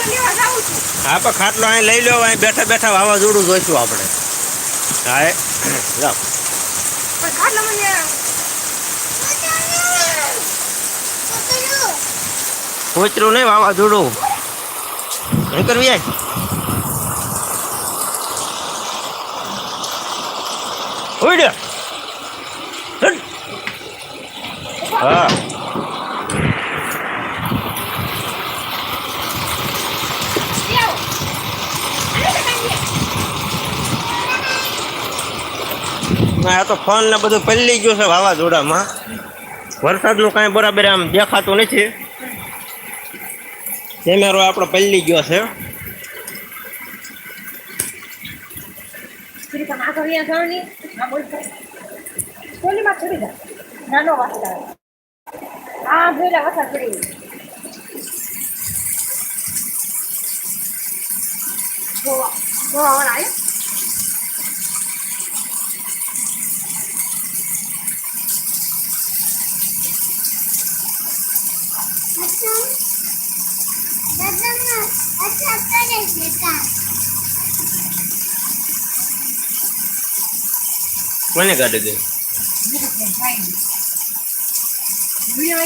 હા પણ ખાટલો અહીં લઈ લો અહીં બેઠા બેઠા વાવાઝોડું જોઈશું આપણે હા એ જાઓ પણ ખાટલો મને કૂતરું નહીં વાવાઝોડું નહીં કરવી જાય ઉડ હટ. હા આ તો ફોન ને બધું પલ્લી ગયું છે વાવાઝોડામાં વરસાદનું કાંઈ બરાબર આમ દેખાતું નથી કેમેરો આપણો પલ્લી ગયો છે ફરી તમે આગળ અહીંયા જાઓ કોને કાઢી વીડિયો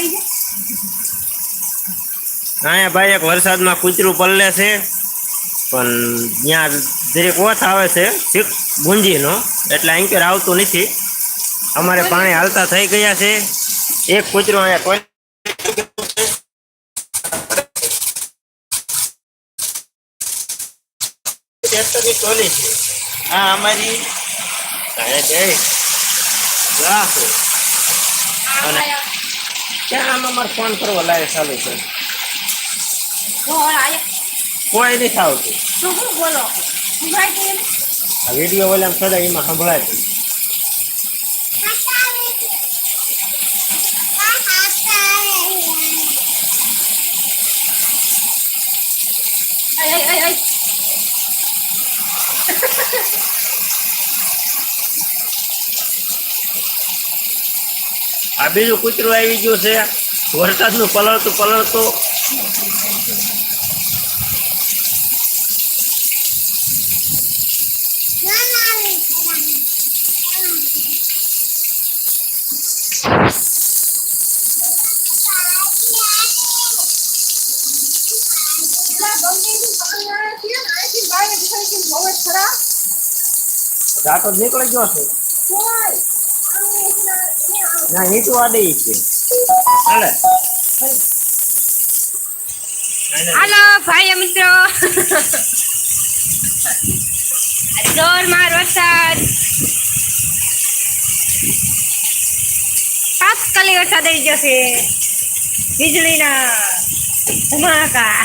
અહીંયા ભાઈ એક વરસાદમાં કૂતરું પલ્લે છે, પણ ત્યાં દરેક ઓથ આવે છે શીખ ગુંજીનો. એટલે અહીં આવતું નથી. અમારે પાણી હાલતા થઈ ગયા છે. એક કૂતરું અહીંયા કોઈ ટ્રેક્ટરની ટોલી છે આ અમારી અને ક્યાં આમ અમારે ફોન કરવો લાગે ચાલુ છે કોઈ નથી આવતું વીડિયો શું બોલો સંભળાય છે એમ? આ વીડિયો વાળા સદા એમાં સંભળાય આ બીજું કૂતરું આવી ગયું છે વરસાદનું પલળતું પલળતું પેલા બહાર નીકળે ગયો છે. ના નીચું આડે છે. હાલે. હાલો ભાઈ મિત્રો. જોરમાર વરસાદ. તાત્કાલિક વરસાદ આવી છે. વીજળીના ધમાકા.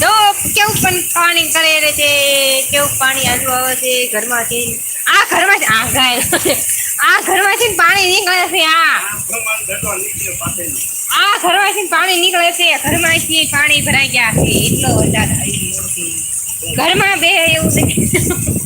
તો કેવું પણ પાણી કરે છે, કેવું પાણી આજુ આવે છે, ઘરમાંથી. આ ઘરમાંથી, આ ગાય. આ ઘરમાંથી પાણી નીકળે છે, આ. આ ઘરમાંથી પાણી નીકળે છે, ઘરમાંથી પાણી ભરાઈ ગયા છે, એટલો વરસાદ આવી ગયો છે. ઘરમાં બે એવું છે.